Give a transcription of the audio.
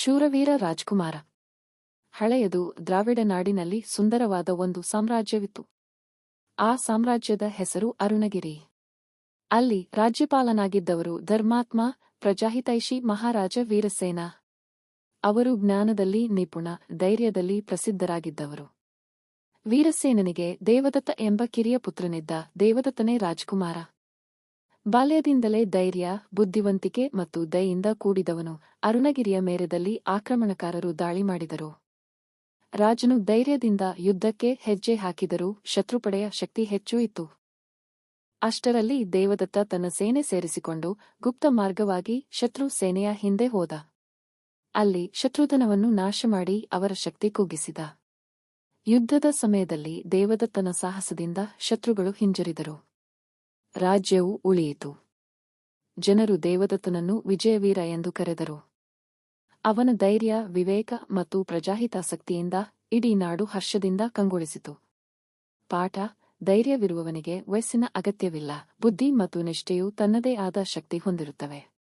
ಶೂರವೀರ ರಾಜ್ಕುಮಾರ. ಹಳೆಯದು ದ್ರಾವಿಡ ನಾಡಿನಲ್ಲಿ ಸುಂದರವಾದ ಒಂದು ಸಾಮ್ರಾಜ್ಯವಿತ್ತು. ಆ ಸಾಮ್ರಾಜ್ಯದ ಹೆಸರು ಅರುಣಗಿರಿ. ಅಲ್ಲಿ ರಾಜ್ಯಪಾಲನಾಗಿದ್ದವರು ಧರ್ಮಾತ್ಮ, ಪ್ರಜಾಹಿತೈಷಿ ಮಹಾರಾಜ ವೀರಸೇನ. ಅವರು ಜ್ಞಾನದಲ್ಲಿ ನಿಪುಣ, ಧೈರ್ಯದಲ್ಲಿ ಪ್ರಸಿದ್ಧರಾಗಿದ್ದವರು. ವೀರಸೇನನಿಗೆ ದೇವದತ್ತ ಎಂಬ ಕಿರಿಯ ಪುತ್ರನಿದ್ದ ದೇವದತ್ತನೇ ರಾಜ್ಕುಮಾರ. ಬಾಲ್ಯದಿಂದಲೇ ಧೈರ್ಯ, ಬುದ್ಧಿವಂತಿಕೆ ಮತ್ತು ದಯಿಂದ ಕೂಡಿದವನು. ಅರುಣಗಿರಿಯ ಮೇರೆದಲ್ಲಿ ಆಕ್ರಮಣಕಾರರು ದಾಳಿ ಮಾಡಿದರು. ರಾಜನು ಧೈರ್ಯದಿಂದ ಯುದ್ಧಕ್ಕೆ ಹೆಜ್ಜೆ ಹಾಕಿದರೂ ಶತ್ರುಪಡೆಯ ಶಕ್ತಿ ಹೆಚ್ಚು ಇತ್ತು. ಅಷ್ಟರಲ್ಲಿ ದೇವದತ್ತ ತನ್ನ ಸೇನೆ ಸೇರಿಸಿಕೊಂಡು ಗುಪ್ತ ಮಾರ್ಗವಾಗಿ ಶತ್ರು ಸೇನೆಯ ಹಿಂದೆ ಹೋದ. ಅಲ್ಲಿ ಶತ್ರುಧನವನ್ನು ನಾಶಮಾಡಿ ಅವರ ಶಕ್ತಿ ಕುಗ್ಗಿಸಿದ. ಯುದ್ಧದ ಸಮಯದಲ್ಲಿ ದೇವದತ್ತನ ಸಾಹಸದಿಂದ ಶತ್ರುಗಳು ಹಿಂಜರಿದರು. ರಾಜ್ಯವು ಉಳಿಯಿತು. ಜನರು ದೇವದತ್ತನನ್ನು ವಿಜಯವೀರ ಎಂದು ಕರೆದರು. ಅವನ ಧೈರ್ಯ, ವಿವೇಕ ಮತ್ತು ಪ್ರಜಾಹಿತಾಸಕ್ತಿಯಿಂದ ಇಡೀ ನಾಡು ಹರ್ಷದಿಂದ ಕಂಗೊಳಿಸಿತು. ಪಾಠ, ಧೈರ್ಯವಿರುವವನಿಗೆ ವಯಸ್ಸಿನ ಅಗತ್ಯವಿಲ್ಲ, ಬುದ್ಧಿ ಮತ್ತು ನಿಷ್ಠೆಯು ತನ್ನದೇ ಆದ ಶಕ್ತಿ ಹೊಂದಿರುತ್ತವೆ.